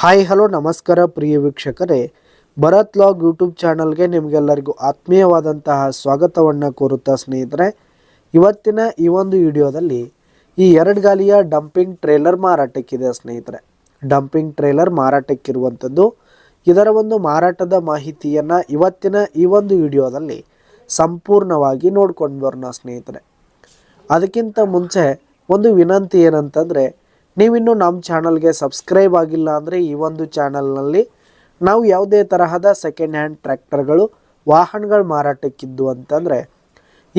Hi, hello, ನಮಸ್ಕಾರ ಪ್ರಿಯ ವೀಕ್ಷಕರೇ. Bharat log YouTube ಚಾನಲ್ಗೆ ನಿಮಗೆಲ್ಲರಿಗೂ ಆತ್ಮೀಯವಾದಂತಹ ಸ್ವಾಗತವನ್ನು ಕೋರುತ್ತಾ ಸ್ನೇಹಿತರೆ. ಇವತ್ತಿನ ಈ ಒಂದು ವಿಡಿಯೋದಲ್ಲಿ ಈ ಎರಡು ಗಾಲಿಯ ಡಂಪಿಂಗ್ ಟ್ರೇಲರ್ ಮಾರಾಟಕ್ಕಿದೆ ಸ್ನೇಹಿತರೆ. ಡಂಪಿಂಗ್ ಟ್ರೇಲರ್ ಮಾರಾಟಕ್ಕಿರುವಂಥದ್ದು, ಇದರ ಒಂದು ಮಾರಾಟದ ಮಾಹಿತಿಯನ್ನು ಇವತ್ತಿನ ಈ ಒಂದು ವಿಡಿಯೋದಲ್ಲಿ ಸಂಪೂರ್ಣವಾಗಿ ನೋಡ್ಕೊಂಡು ಬರೋಣ ಸ್ನೇಹಿತರೆ. ಅದಕ್ಕಿಂತ ಮುಂಚೆ ಒಂದು ವಿನಂತಿ ಏನಂತಂದರೆ ನೀವಿನ್ನು ನಮ್ಮ ಚಾನಲ್ಗೆ ಸಬ್ಸ್ಕ್ರೈಬ್ ಆಗಿಲ್ಲ ಅಂದರೆ ಈ ಒಂದು ಚಾನಲ್ನಲ್ಲಿ ನಾವು ಯಾವುದೇ ತರಹದ ಸೆಕೆಂಡ್ ಹ್ಯಾಂಡ್ ಟ್ರ್ಯಾಕ್ಟರ್ಗಳು ವಾಹನಗಳು ಮಾರಾಟಕ್ಕಿದ್ದು ಅಂತಂದರೆ,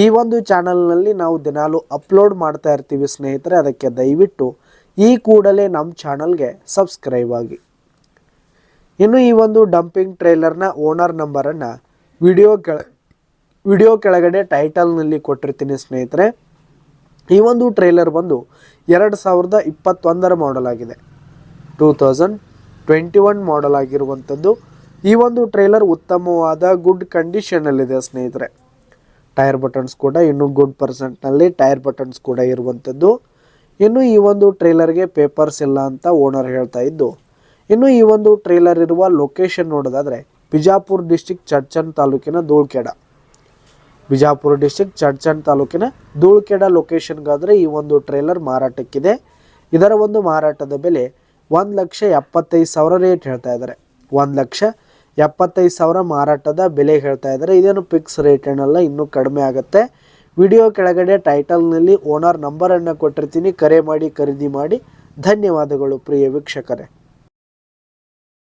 ಈ ಒಂದು ಚಾನಲ್ನಲ್ಲಿ ನಾವು ದಿನಾಲು ಅಪ್ಲೋಡ್ ಮಾಡ್ತಾ ಇರ್ತೀವಿ ಸ್ನೇಹಿತರೆ, ಅದಕ್ಕೆ ದಯವಿಟ್ಟು ಈ ಕೂಡಲೇ ನಮ್ಮ ಚಾನಲ್ಗೆ ಸಬ್ಸ್ಕ್ರೈಬ್ ಆಗಿ. ಇನ್ನು ಈ ಒಂದು ಡಂಪಿಂಗ್ ಟ್ರೈಲರ್ನ ಓನರ್ ನಂಬರನ್ನು ವಿಡಿಯೋ ಕೆಳ ವಿಡಿಯೋ ಕೆಳಗಡೆ ಟೈಟಲ್ನಲ್ಲಿ ಕೊಟ್ಟಿರ್ತೀನಿ ಸ್ನೇಹಿತರೆ. ಈ ಒಂದು ಟ್ರೇಲರ್ ಬಂದು ಎರಡು ಸಾವಿರದ ಇಪ್ಪತ್ತೊಂದರ ಮಾಡೆಲ್ ಆಗಿದೆ. Two thousand twenty one model ಆಗಿರುವಂಥದ್ದು. ಈ ಒಂದು ಟ್ರೇಲರ್ ಉತ್ತಮವಾದ ಗುಡ್ ಕಂಡೀಷನಲ್ಲಿದೆ ಸ್ನೇಹಿತರೆ. ಟೈರ್ ಬಟನ್ಸ್ ಕೂಡ ಇನ್ನೂ ಗುಡ್ ಪರ್ಸೆಂಟ್ನಲ್ಲಿ ಟೈರ್ ಬಟನ್ಸ್ ಕೂಡ ಇರುವಂಥದ್ದು. ಇನ್ನು ಈ ಒಂದು ಟ್ರೇಲರ್ಗೆ ಪೇಪರ್ಸ್ ಇಲ್ಲ ಅಂತ ಓನರ್ ಹೇಳ್ತಾ ಇದ್ದು, ಇನ್ನು ಈ ಒಂದು ಟ್ರೇಲರ್ ಇರುವ ಲೊಕೇಶನ್ ನೋಡೋದಾದರೆ ಬಿಜಾಪುರ ಡಿಸ್ಟಿಕ್ ಚರ್ಚನ್ ತಾಲೂಕಿನ ಧೂಳ್ಖೇಡ ಬಿಜಾಪುರ ಡಿಸ್ಟಿಕ್ ಚಡ್ಚಂಡ್ ತಾಲೂಕಿನ ಧೂಳ್ಕೆಡ ಲೊಕೇಶನ್ಗಾದರೆ ಈ ಒಂದು ಟ್ರೇಲರ್ ಮಾರಾಟಕ್ಕಿದೆ. ಇದರ ಒಂದು ಮಾರಾಟದ ಬೆಲೆ ಒಂದು ಲಕ್ಷ ಎಪ್ಪತ್ತೈದು ಸಾವಿರ ರೇಟ್ ಹೇಳ್ತಾ ಇದ್ದಾರೆ. ಒಂದು ಲಕ್ಷ ಎಪ್ಪತ್ತೈದು ಸಾವಿರ ಮಾರಾಟದ ಬೆಲೆ ಹೇಳ್ತಾ ಇದ್ದಾರೆ. ಇದೇನು ಫಿಕ್ಸ್ ರೇಟ್ ಏನಲ್ಲ, ಇನ್ನೂ ಕಡಿಮೆ ಆಗುತ್ತೆ. ವಿಡಿಯೋ ಕೆಳಗಡೆ ಟೈಟಲ್ನಲ್ಲಿ ಓನರ್ ನಂಬರನ್ನು ಕೊಟ್ಟಿರ್ತೀನಿ. ಕರೆ ಮಾಡಿ, ಖರೀದಿ ಮಾಡಿ. ಧನ್ಯವಾದಗಳು ಪ್ರಿಯ ವೀಕ್ಷಕರೇ.